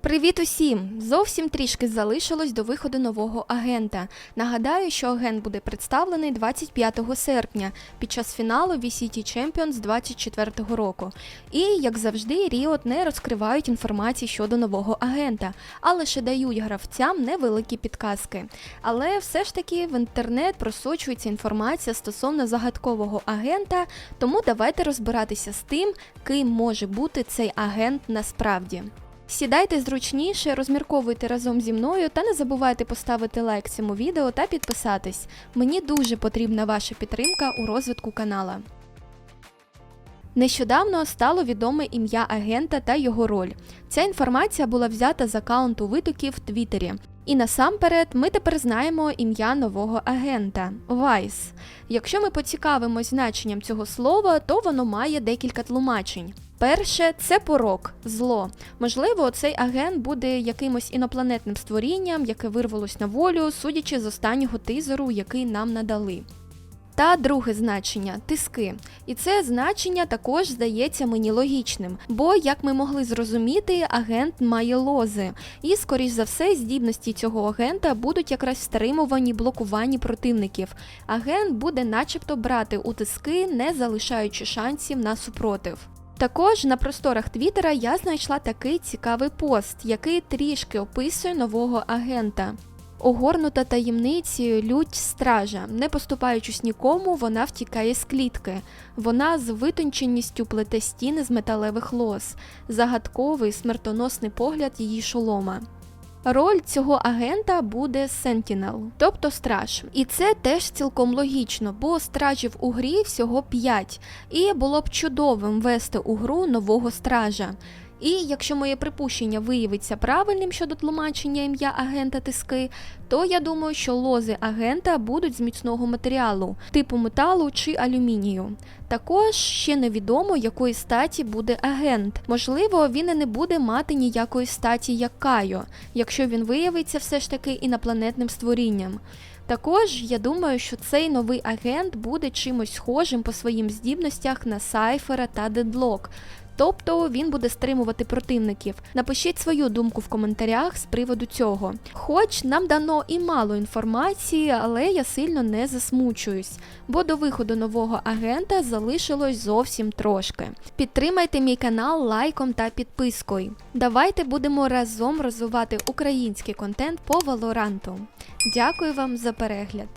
Привіт усім! Зовсім трішки залишилось до виходу нового агента. Нагадаю, що агент буде представлений 25 серпня під час фіналу VCT Champions 24 року. І, як завжди, Riot не розкривають інформації щодо нового агента, а лише дають гравцям невеликі підказки. Але все ж таки в інтернет просочується інформація стосовно загадкового агента, тому давайте розбиратися з тим, ким може бути цей агент насправді. Сідайте зручніше, розмірковуйте разом зі мною та не забувайте поставити лайк цьому відео та підписатись. Мені дуже потрібна ваша підтримка у розвитку канала. Нещодавно стало відоме ім'я агента та його роль. Ця інформація була взята з аккаунту витоків в Твіттері. І насамперед ми тепер знаємо ім'я нового агента Вайс. Якщо ми поцікавимось значенням цього слова, то воно має декілька тлумачень. Перше це порок, зло. Можливо, цей агент буде якимось інопланетним створінням, яке вирвалось на волю, судячи з останнього тизеру, який нам надали. Та друге значення тиски. І це значення також здається мені логічним, бо, як ми могли зрозуміти, агент має лози, і, скоріш за все, здібності цього агента будуть якраз стримувані блокуванні противників. Агент буде начебто брати у тиски, не залишаючи шансів на супротив. Також на просторах Твіттера я знайшла такий цікавий пост, який трішки описує нового агента. Огорнута таємницею лють стража, не поступаючись нікому, вона втікає з клітки. Вона з витонченістю плете стіни з металевих лос, загадковий смертоносний погляд її шолома. Роль цього агента буде Sentinel, тобто страж. І це теж цілком логічно, бо стражів у грі всього 5, і було б чудовим вести у гру нового стража. І якщо моє припущення виявиться правильним щодо тлумачення ім'я агента тиски, то я думаю, що лози агента будуть з міцного матеріалу, типу металу чи алюмінію. Також ще невідомо, якої статі буде агент. Можливо, він і не буде мати ніякої статі, як Кайо, якщо він виявиться все ж таки інопланетним створінням. Також я думаю, що цей новий агент буде чимось схожим по своїм здібностях на Сайфера та Дедлок. Тобто він буде стримувати противників. Напишіть свою думку в коментарях з приводу цього. Хоч нам дано і мало інформації, але я сильно не засмучуюсь, бо до виходу нового агента залишилось зовсім трошки. Підтримайте мій канал лайком та підпискою. Давайте будемо разом розвивати український контент по Валоранту. Дякую вам за перегляд.